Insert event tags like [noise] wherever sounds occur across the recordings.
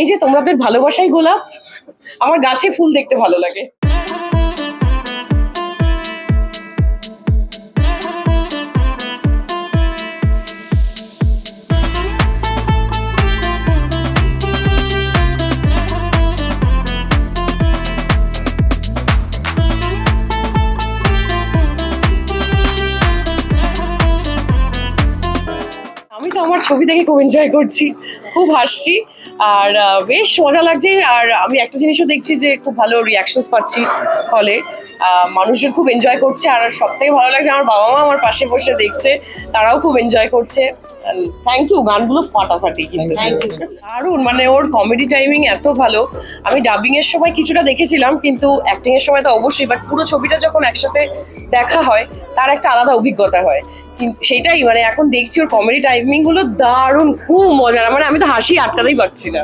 এই যে তোমাদের ভালোবাসাই গোলাপ, আমার গাছে ফুল দেখতে ভালো লাগে। আমি তো আমার ছবি দেখে খুব এনজয় করছি, খুব হাসছি। আর বেশ মজা লাগছে। আর আমি একটা জিনিসও দেখছি যে খুব ভালো রিয়াকশনস পাচ্ছি হলে আহ, মানুষজন খুব এনজয় করছে। আর সব থেকে ভালো লাগছে আমার বাবা মা আমার পাশে বসে দেখছে। তারাও খুব এনজয় করছে। থ্যাংক ইউ গানগুলো ফাটাফাটি কিন্তু। দারুণ মানে ওর কমেডি টাইমিং এত ভালো। আমি ডাবিং এর সময় কিছুটা দেখেছিলাম কিন্তু অ্যাক্টিং এর সময় তো অবশ্যই। বাট পুরো ছবিটা যখন একসাথে দেখা হয় তার একটা আলাদা অভিজ্ঞতা হয়। কিন্তু সেটাই মানে এখন দেখছি ওর কমেডি টাইমিংগুলো দারুণ, খুব মজার। মানে আমি তো হাসি আটকাতেই পারছি না।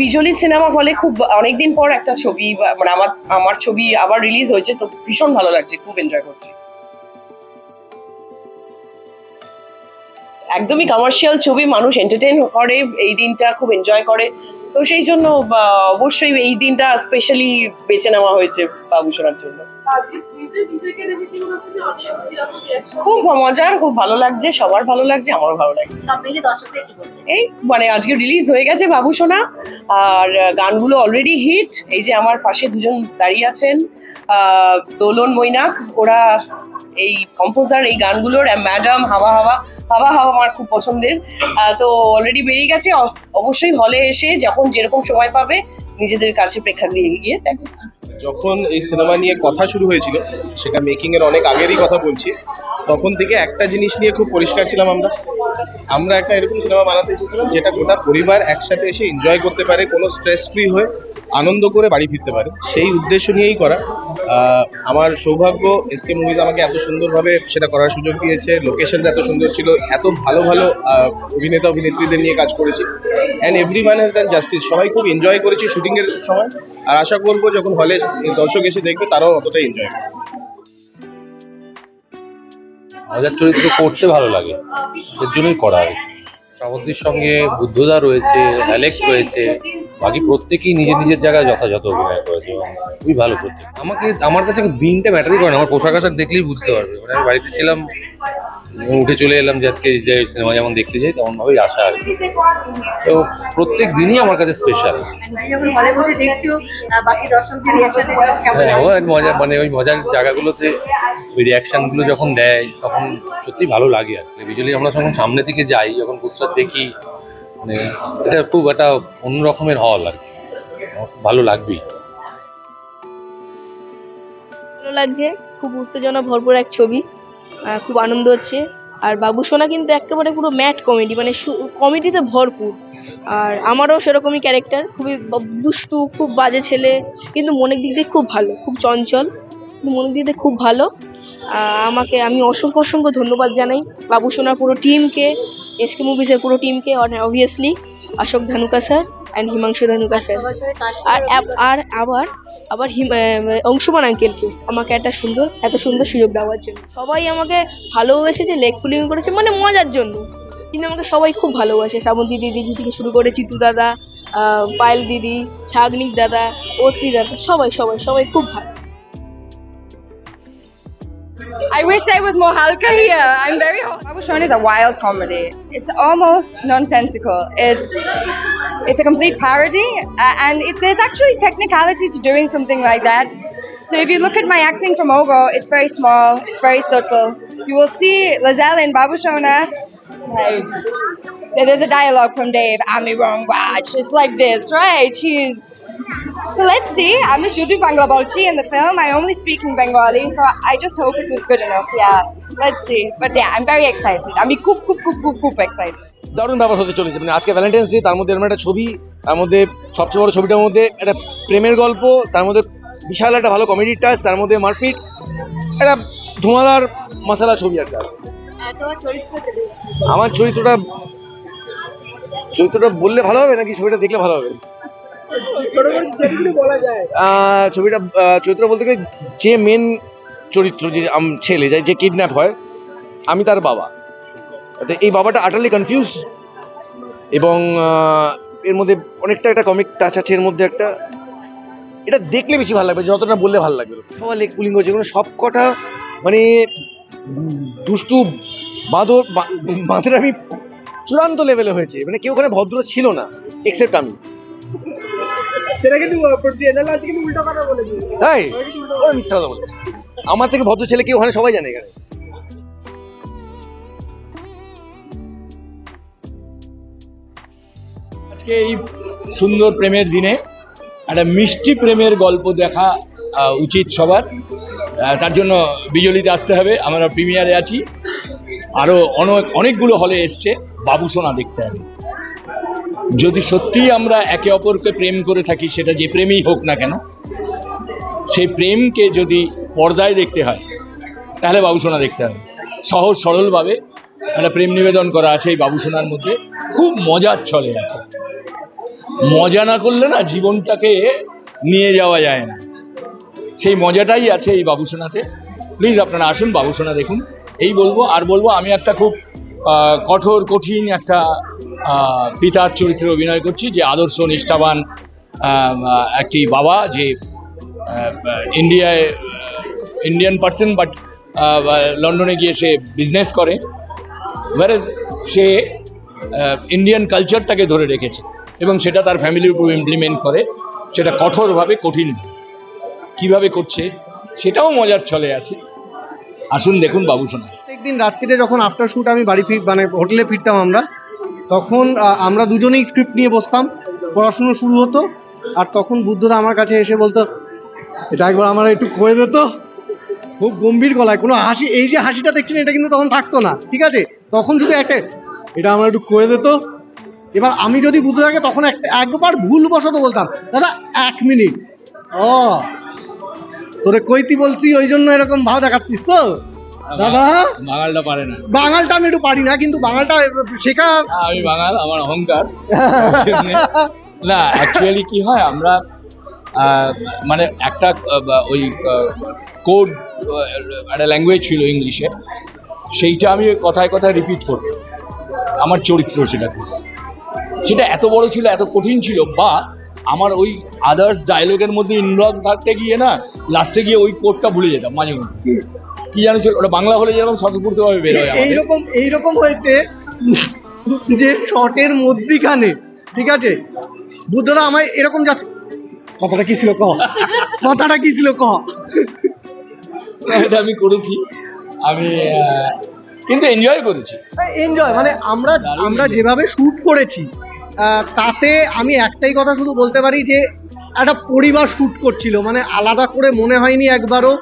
বিজলি সিনেমা হলে খুব অনেকদিন পর একটা ছবি মানে আমার আমার ছবি আবার রিলিজ হয়েছে, তো ভীষণ ভালো লাগছে, খুব এনজয় করছি। একদমই কমার্শিয়াল ছবি, মানুষ এন্টারটেইন করে, এই দিনটা খুব এনজয় করে। তো সেই জন্য অবশ্যই এই দিনটা স্পেশালি বেছে নেওয়া হয়েছে বাবুসোনার জন্য। খুব মজার খুব ভালো লাগছে সবার ভালো লাগছে আমারও ভালো লাগছে। এই মানে আজকে রিলিজ হয়ে গেছে বাবু সোনা আর গানগুলো অলরেডি হিট এই যে আমার পাশে দুজন দাঁড়িয়ে আছেন আহ, দোলন মৈনাক ওরা এই কম্পোজার এই গানগুলোর ম্যাডাম হাওয়া হাওয়া হাওয়া হাওয়া আমার খুব পছন্দের। তো অলরেডি বেরিয়ে গেছে অবশ্যই হলে এসে যখন যেরকম সময় পাবে নিজেদের কাছে প্রেক্ষাগৃহে গিয়ে দেখো। যখন এই সিনেমা নিয়ে কথা শুরু হয়েছিল, সেটা মেকিং এর অনেক আগেরই কথা বলছি, তখন থেকে একটা জিনিস নিয়ে খুব পরিষ্কার ছিলাম আমরা। আমরা একটা এরকম সিনেমা বানাতে এসেছিলাম, যেটা গোটা পরিবার একসাথে এসে এনজয় করতে পারে, কোনো স্ট্রেস ফ্রি হয়ে আনন্দ করে বাড়ি ফিরতে পারে। সেই উদ্দেশ্য নিয়েই করা। আমার সৌভাগ্য এসকে মুভিজ আমাকে এত সুন্দরভাবে সেটা করার সুযোগ দিয়েছে লোকেশন এত সুন্দর ছিল, এত ভালো ভালো অভিনেতা অভিনেত্রীদের নিয়ে কাজ করেছি। And every man has done justice সবাই খুব এনজয় করেছি শুটিং এর সময়। আর আশা করব যখন হলে দর্শক এসে দেখবে, তারাও অতটাই এনজয় মজার চরিত্র করতে ভালো লাগে, এর জন্যই করা হয়। শ্রাবন্তীর সঙ্গে বুদ্ধদা রয়েছে, অ্যালেক্স রয়েছে, বাকি প্রত্যেকেই নিজের নিজের জায়গায় যথাযথ অভিনয় করেছে খুবই ভালো প্রত্যেক আমাকে, আমার কাছে দিনটা ম্যাটারই করে না, আমার পোশাক আশাক দেখলেই বুঝতে পারবে। মানে আমি বাড়িতে ছিলাম উঠে চলে এলাম যে আজকে যে সিনেমা যেমন দেখতে যাই তেমন ভাবেই আসা আর তো প্রত্যেক দিনই আমার কাছে স্পেশাল হ্যাঁ মজা মানে ওই মজার জায়গাগুলোতে ওই রিয়াকশনগুলো যখন দেয়, তখন সত্যি ভালো লাগে আর ভিজুয়ালি আমরা যখন সামনে থেকে যাই, যখন পোস্টার দেখি মানে এটা খুব একটা অন্য রকমের হল আর কি। ভালো লাগবেই। ভালো লাগছে, খুব উত্তেজনা ভরপুর এক ছবি খুব আনন্দ হচ্ছে। আর বাবু সোনা কিন্তু একেবারে পুরো ম্যাট কমেডি মানে কমেডিতে ভরপুর। আর আমারও সেরকমই ক্যারেক্টার, খুবই দুষ্টু, খুব বাজে ছেলে, কিন্তু মনের দিক দিয়ে খুব ভালো, খুব চঞ্চল, কিন্তু মনের দিক দিয়ে খুব ভালো। আমাকে, আমি অসংখ্য অসংখ্য ধন্যবাদ জানাই বাবু সোনার পুরো টিমকে এসকে মুভিসের পুরো টিমকে obviously Ashok Dhanuka sir and Himanshu Dhanuka sir আর আর আবার আবার অংশুমান আঙ্কেলকে আমাকে একটা সুন্দর এত সুন্দর সুযোগ দেওয়ার জন্য। সবাই আমাকে ভালোবেসেছে লেগ পুলিং করেছে মানে মজার জন্য। কিন্তু আমাকে সবাই খুব ভালোবাসে। শ্রাবন্তী দিদি থেকে শুরু করে চিতু দাদা পায়েল দিদি ছাগনিক দাদা অত্রি দাদা সবাই সবাই সবাই খুব ভালো। I wish there was more halka here. I'm very hot. Babu Shone is a wild comedy. It's almost nonsensical. It's it's a complete parody, uh, and it, there's actually technicality to doing something like that. So if you look at my acting from Ogo, it's very small, it's very subtle. You will see Lizelle in Babu Shona. It's like there's a dialogue from Dave. I'm wrong, watch. It's like this, right? She's so let's see. I'm a Shudri Banglabolchi in the film. I only speak in Bengali, so I just hope it was good enough. Yeah, let's see. But yeah, I'm very excited. I'm coop coop coop coop coop excited. দারুণ ব্যাপার হতে চলেছে মানে আজকে Valentine's day তার মধ্যে এরকম একটা ছবি তার মধ্যে সবচেয়ে বড় ছবিটার মধ্যে একটা প্রেমের গল্প তার মধ্যে বিশাল একটা ভালো কমেডি টাচ তার মধ্যে মারপিট একটা ধোঁয়াদার মশালা ছবি একটা চরিত্রটা দেখো। আমার চরিত্রটা চরিত্রটা বললে ভালো হবে নাকি ছবিটা দেখলে ভালো হবে ছবিটা চরিত্র বলতে গেলে যে মেন চরিত্র যে ছেলে, যে- কিডন্যাপ হয়, আমি তার বাবা। এই বাবাটা আটারলি কনফিউজ এবং এর মধ্যে অনেকটা একটা কমিক টাচ আছে, এর মধ্যে একটা। এটা দেখলে বেশি ভালো লাগবে, যতটা বললে ভালো লাগবে। সবাই লেক পুলিং হচ্ছে যেগুলো সব কটা মানে দুষ্টু, বাঁদর, বা- বাঁদর আমি চূড়ান্ত লেভেলে হয়েছে। মানে কেউ ওখানে ভদ্র ছিল না এক্সেপ্ট আমি। সেটা কিন্তু জেনারেল আছে কিন্তু উল্টো কথা বলেছি। তাই ওরা মিথ্যা কথা বলেছে। আমার থেকে ভদ্র ছেলে কেউ ওখানে সবাই জানে এখানে। আজকে এই সুন্দর প্রেমের দিনে একটা মিষ্টি প্রেমের গল্প দেখা উচিত সবার। তার জন্য বিজলিতে আসতে হবে। আমরা প্রিমিয়ারে আছি। আরও অনেক অনেকগুলো হলে এসছে। বাবুসোনা দেখতে হবে। যদি সত্যিই আমরা একে অপরকে প্রেম করে থাকি, সেটা যে প্রেমই হোক না কেন, সেই প্রেমকে যদি পর্দায় দেখতে হয়, তাহলে বাবুসোনা দেখতে হবে। সহজ সরলভাবে একটা প্রেম নিবেদন করা আছে এই বাবুসোনার মধ্যে। খুব মজার ছলে আছে। মজা না করলে না জীবনটাকে নিয়ে যাওয়া যায় না। সেই মজাটাই আছে এই বাবুসোনাতে প্লিজ আপনারা আসুন বাবুসোনা দেখুন। এই বলব, আর বলব, আমি একটা খুব কঠোর, কঠিন একটা পিতার চরিত্রে অভিনয় করছি, যে আদর্শ, নিষ্ঠাবান একটি বাবা যে ইন্ডিয়ায় ইন্ডিয়ান পার্সন বাট লন্ডনে গিয়ে সে বিজনেস করে, whereas সে ইন্ডিয়ান কালচারটাকে ধরে রেখেছে, এবং সেটা তার ফ্যামিলির উপর ইমপ্লিমেন্ট করে, সেটা কঠোরভাবে, কঠিন কীভাবে করছে, সেটাও মজার চলে আছে। আসুন দেখুন বাবু বাবুসোনা প্রত্যেকদিন রাত্রিতে যখন আফটার শুট আমি বাড়ি ফির মানে হোটেলে ফিরতাম আমরা, তখন আমরা দুজনেই স্ক্রিপ্ট নিয়ে বসতাম। পড়াশুনো শুরু হতো, আর তখন বুদ্ধদা আমার কাছে এসে বলতো, এটা একবার আমার একটু কয়ে দিত খুব গম্ভীর গলায়, কোনো হাসি, এই যে হাসিটা দেখছেন, এটা কিন্তু তখন থাকতো না, ঠিক আছে? তখন শুধু একটা, এটা আমার একটু কয়ে দিত এবার আমি যদি বুদ্ধদাকে তখন একটা, একবার ভুলবশত বলতাম, দাদা, এক মিনিট। ও, তোরে কইতি বলছি, ওই জন্য এরকম ভাব দেখাচ্ছিস তো? দাদা বাঙালটা পারে না। বাঙালটা আমি একটু পারি না কিন্তু বাঙালটা শেখা আমি বাঙাল আমার অহংকার। [laughs] না অ্যাকচুয়ালি কি হয় আমরা মানে একটা ওই কোড একটা ল্যাঙ্গুয়েজ ছিল ইংলিশে সেইটা আমি কথায় কথায় রিপিট করতাম। আমার চরিত্র সেটা সেটা এত বড় ছিল এত কঠিন ছিল বা আমার ওই আদার্স ডায়লগের মধ্যে ইনভলভ থাকতে গিয়ে না লাস্টে গিয়ে ওই কোডটা ভুলে যেতাম মাঝে মধ্যে। কি জানো ছিল ওটা বাংলা হলে যেরকম স্বতঃস্ফূর্তভাবে বেরোয় আমাদের। এইরকম এইরকম হয়েছে যে শর্টের মধ্যিখানে ঠিক আছে? বুদ্ধদা আমায় এরকম যাচ্ছে। কথাটা কি ছিল ক? কথাটা কি ছিল ক? এটা আমি করেছি। আমি কিন্তু এনজয় করেছি। এনজয় মানে আমরা আমরা যেভাবে শুট করেছি তাতে আমি একটাই কথা শুধু বলতে পারি যে একটা পরিবার শুট করছিল মানে আলাদা করে মনে হয়নি একবারও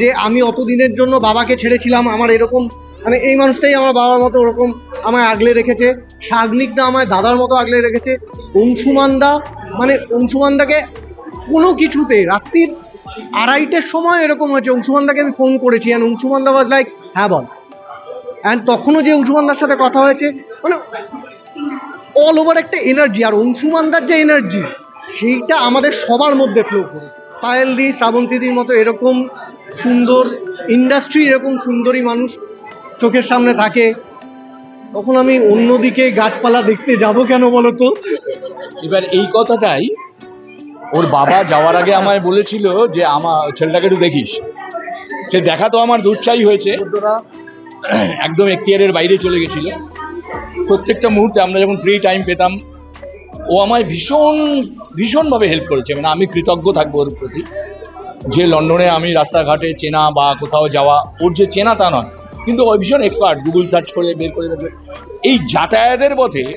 যে আমি অত দিনের জন্য বাবাকে ছেড়েছিলাম, আমার এরকম মানে এই মানুষটাই আমার বাবার মতো ওরকম আমায় আগলে রেখেছে। সাগনিকদা আমায় দাদার মতো আগলে রেখেছে। অংশুমানদা মানে অংশুমানদাকে কোনো কিছুতে রাত্রির আড়াইটের সময় এরকম হয়েছে, অংশুমানদাকে আমি ফোন করেছি। অ্যান্ড অংশুমানদা ওয়াজ লাইক হ্যাঁ বল। অ্যান্ড তখনও যে অংশুমানদার সাথে কথা হয়েছে মানে অল ওভার একটা এনার্জি আর অংশুমানদার যে এনার্জি সেইটা আমাদের সবার মধ্যে ফ্লো করেছে। পায়েল দি শ্রাবন্তীদির মতো এরকম সুন্দর ইন্ডাস্ট্রি এরকম সুন্দরী মানুষ চোখের সামনে থাকে। তখন আমি অন্যদিকে গাছপালা দেখতে যাব কেন বলো তো এবার এই কথাটাই ওর বাবা যাওয়ার আগে আমায় বলেছিল যে আমার ছেলেটাকে একটু দেখিস। সে দেখা তো আমার দুচ্ছাই হয়েছে। একদম এখতিয়ারের বাইরে চলে গেছিল। প্রত্যেকটা মুহূর্তে আমরা যখন ফ্রি টাইম পেতাম, ও আমায় ভীষণ, ভীষণভাবে হেল্প করেছে। মানে আমি কৃতজ্ঞ থাকব ওর প্রতি। যে লন্ডনে আমি রাস্তাঘাটে চেনা বা কোথাও যাওয়া ওর যে চেনা তা নয়। কিন্তু ওই ভীষণ এক্সপার্ট গুগল সার্চ করে বের করে করে এই যাতায়াতের পথে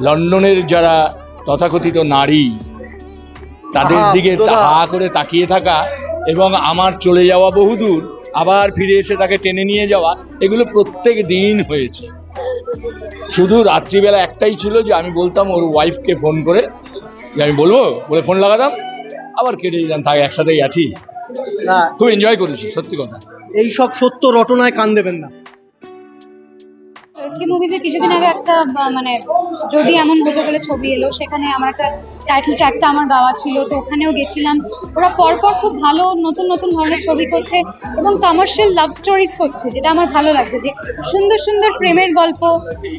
লন্ডনের যারা তথাকথিত নারী তাদের দিকে। হা করে তাকিয়ে থাকা এবং আমার চলে যাওয়া বহুদূর আবার ফিরে এসে তাকে টেনে নিয়ে যাওয়া এগুলো প্রত্যেক দিন হয়েছে। শুধু রাত্রিবেলা একটাই ছিল যে আমি বলতাম ওর ওয়াইফকে ফোন করে যে আমি বলব? বলে ফোন লাগাতাম? আবার কেটে যান থাক একসাথেই আছি। না। খুব এনজয় করেছি সত্যি কথা। এই সব সত্য রটনায় কান দেবেন না। লক্ষ্মী মুভিজের কিছুদিন আগে একটা মানে যদি এমন হতো বলে ছবি এলো, সেখানে আমার একটা টাইটেল ট্র্যাকটা আমার গাওয়া ছিল, তো ওখানেও গেছিলাম। ওরা পরপর খুব ভালো, নতুন নতুন ধরনের ছবি করছে এবং কমার্শিয়াল লাভ স্টোরিজ করছে, যেটা আমার ভালো লাগছে। যে সুন্দর সুন্দর প্রেমের গল্প,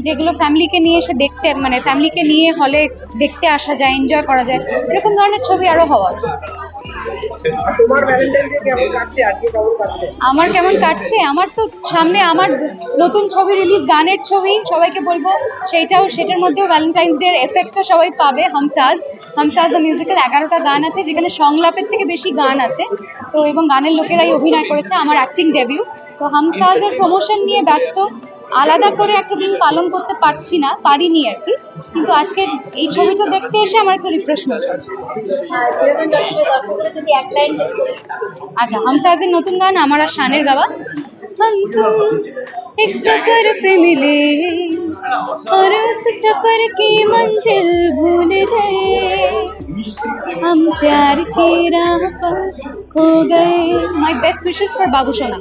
যেগুলো ফ্যামিলিকে নিয়ে এসে দেখতে মানে ফ্যামিলিকে নিয়ে হলে দেখতে আসা যায় এনজয় করা যায়, এরকম ধরনের ছবি আরও হওয়া উচিত। আমার কেমন কাটছে? আমার তো সামনে আমার নতুন ছবি রিলিজ গানের ছবি, সবাইকে বলব, সেইটাও, সেটার মধ্যেও ভ্যালেন্টাইন্স ডে এফেক্টটা সবাই পাবে, হামসাজ। হামসাজ দ্য মিউজিক্যাল এগারোটা গান আছে, যেখানে সংলাপের থেকে বেশি গান আছে। তো এবং গানের লোকেরাই অভিনয় করেছে, আমার অ্যাক্টিং ডেবিউ তো হামসাজের প্রমোশন নিয়ে ব্যস্ত আলাদা করে একটা দিন পালন করতে পারছি না পারিনি আর কি কিন্তু আজকে এই ছবিটা দেখতে এসে আমার একটা রিফ্রেশমেন্ট যদি এক লাইন আচ্ছা হামসাজের নতুন গান আমার আর শানের গাওয়া हम तुम एक सफर पे मिले और उस सफर की मंजिल भूल गए हम प्यार की राह पर खो गए माय बेस्ट विशेस फॉर बाबू सोना